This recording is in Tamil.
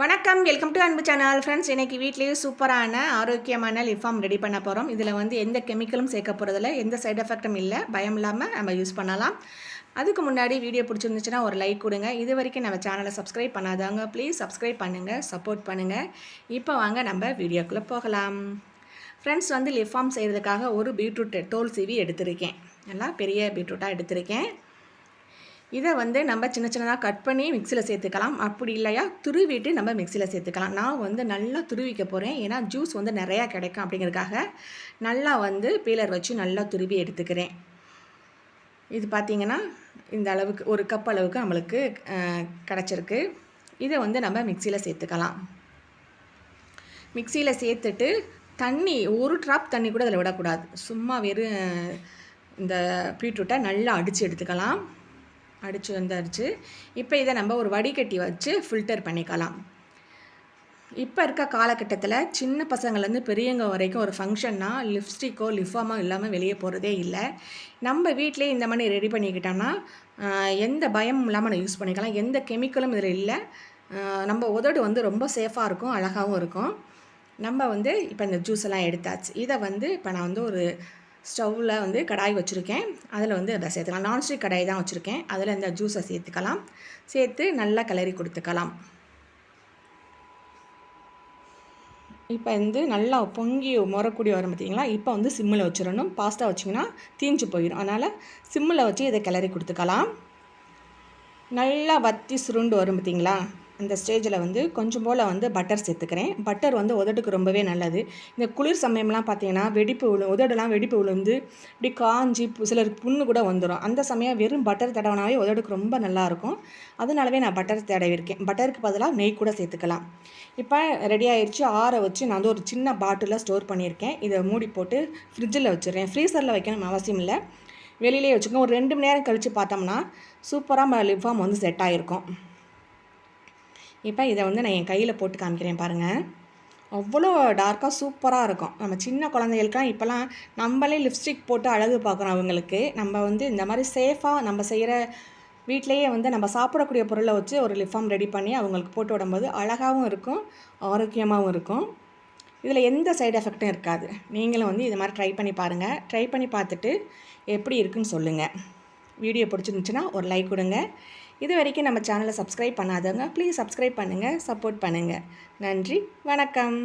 வணக்கம் welcome to Anbu channel friends இன்றைக்கி வீட்லேயே சூப்பரான ஆரோக்கியமான லிஃபார்ம் ரெடி பண்ண போகிறோம் இதில் வந்து எந்த கெமிக்கலும் சேர்க்க போகிறதில்ல எந்த சைடு எஃபெக்டும் இல்லை. பயம் இல்லாமல் நம்ம யூஸ் பண்ணலாம். அதுக்கு முன்னாடி வீடியோ பிடிச்சிருந்துச்சுன்னா ஒரு லைக் கொடுங்க. இது வரைக்கும் நம்ம சேனலை சப்ஸ்கிரைப் பண்ணாதவங்க ப்ளீஸ் சப்ஸ்கிரைப் பண்ணுங்கள் சப்போர்ட் பண்ணுங்கள் இப்போ வாங்க நம்ம வீடியோக்குள்ளே போகலாம். ஃப்ரெண்ட்ஸ் வந்து லிஃபார்ம் செய்கிறதுக்காக ஒரு பீட்ரூட் தோல் சீவி எடுத்திருக்கேன். நல்லா பெரிய பீட்ரூட்டாக எடுத்திருக்கேன். இதை வந்து நம்ம சின்ன சின்னதாக கட் பண்ணி மிக்சியில் சேர்த்துக்கலாம். அப்படி இல்லையா? துருவிட்டு நம்ம மிக்சியில் சேர்த்துக்கலாம். நான் வந்து நல்லா துருவிக்க போகிறேன் ஏன்னா ஜூஸ் வந்து நிறையா கிடைக்கும் அப்படிங்கிறதுக்காக நல்லா வந்து பீலர் வச்சு நல்லா துருவி எடுத்துக்கிறேன். இது பார்த்திங்கன்னா இந்த அளவுக்கு ஒரு கப் அளவுக்கு நம்மளுக்கு கிடச்சிருக்கு. இதை வந்து நம்ம மிக்சியில் சேர்த்துக்கலாம். மிக்சியில் சேர்த்துட்டு தண்ணி ஒரு ட்ராப் தண்ணி கூட அதில் விடக்கூடாது. சும்மா வெறும் இந்த பீட்ரூட்டை நல்லா அடித்து எடுத்துக்கலாம். அடித்து வந்தாச்சு இப்போ இதை நம்ம ஒரு வடிகட்டி வச்சு ஃபில்டர் பண்ணிக்கலாம். இப்போ இருக்க காலகட்டத்தில் சின்ன பசங்கள்லேருந்து பெரியவங்க வரைக்கும் ஒரு ஃபங்க்ஷன்னா லிப்ஸ்டிக்கோ லிஃபாமோ இல்லாமல் வெளியே போகிறதே இல்லை. நம்ம வீட்டிலே இந்த மாதிரி ரெடி பண்ணிக்கிட்டோம்னா எந்த பயமும் இல்லாமல் நான் யூஸ் பண்ணிக்கலாம். எந்த கெமிக்கலும் இதில் இல்லை. நம்ம உதடு வந்து ரொம்ப சேஃபாக இருக்கும் அழகாகவும் இருக்கும். நம்ம வந்து இப்போ இந்த ஜூஸ் எல்லாம் எடுத்தாச்சு. இதை வந்து இப்போ நான் வந்து ஒரு ஸ்டவ்வில் வந்து கடாய் வச்சுருக்கேன். அதில் வந்து அதை சேர்த்துக்கலாம். நான்ஸ்டிக் கடாய் தான் வச்சுருக்கேன். அதில் இந்த ஜூஸை சேர்த்துக்கலாம். சேர்த்து நல்லா கிளறி கொடுத்துக்கலாம். இப்போ வந்து நல்லா பொங்கி முறக்கூடிய வரும் பார்த்தீங்களா இப்போ வந்து சிம்மில் வச்சிடணும் பாஸ்தா வச்சிங்கன்னா தீஞ்சு போயிடும் அதனால் சிம்மில் வச்சு இதை கிளறி கொடுத்துக்கலாம். நல்லா வத்தி சுருண்டு வரும் பார்த்தீங்களா அந்த ஸ்டேஜில் வந்து கொஞ்சம் போல் வந்து பட்டர் சேர்த்துக்கிறேன். பட்டர் வந்து உதட்டுக்கு ரொம்பவே நல்லது. இந்த குளிர் சமயம்லாம் பார்த்தீங்கன்னா வெடிப்பு விழு உதடுலாம் வெடிப்பு விழுந்து இப்படி காஞ்சி சிலருக்கு புண்ணு கூட வந்துடும் அந்த சமயம் வெறும் பட்டர் தடவினாவே உதடுக்கு ரொம்ப நல்லாயிருக்கும் அதனாலவே நான் பட்டர் தடவிருக்கேன். பட்டருக்கு பதிலாக நெய் கூட சேர்த்துக்கலாம். இப்போ ரெடி ஆயிடுச்சு ஆற வச்சு நான் வந்து ஒரு சின்ன பாட்டிலில் ஸ்டோர் பண்ணியிருக்கேன். இதை மூடி போட்டு ஃப்ரிட்ஜில் வச்சுருக்கேன் ஃப்ரீசரில் வைக்கணும் அவசியம் இல்லை. வெளியிலே வச்சுக்கோங்க. ஒரு ரெண்டு மணி நேரம் கழித்து பார்த்தோம்னா சூப்பராக லிப் ஃபார்ம் வந்து செட் ஆகிருக்கும் இப்போ இதை வந்து நான் என் கையில் போட்டு காமிக்கிறேன் பாருங்கள் அவ்வளோ டார்க்காக சூப்பராக இருக்கும். நம்ம சின்ன குழந்தைகளுக்குலாம் இப்போலாம் நம்மளே லிப்ஸ்டிக் போட்டு அழகு பார்க்குறோம் அவங்களுக்கு. நம்ம வந்து இந்த மாதிரி சேஃபாக நம்ம செய்கிற வீட்லேயே வந்து நம்ம சாப்பிடக்கூடிய பொருளை வச்சு ஒரு லிஃபார்ம் ரெடி பண்ணி அவங்களுக்கு போட்டு விடும்போது அழகாகவும் இருக்கும் ஆரோக்கியமாகவும் இருக்கும். இதில் எந்த சைடு எஃபெக்டும் இருக்காது. நீங்களும் வந்து இது மாதிரி ட்ரை பண்ணி பாருங்கள் ட்ரை பண்ணி பார்த்துட்டு எப்படி இருக்குன்னு சொல்லுங்கள் வீடியோ பிடிச்சிருந்துச்சுன்னா ஒரு லைக் கொடுங்க. இது வரைக்கும் நம்ம சேனலை சப்ஸ்கிரைப் பண்ணாதவங்க ப்ளீஸ் சப்ஸ்கிரைப் பண்ணுங்கள் சப்போர்ட் பண்ணுங்கள் நன்றி வணக்கம்.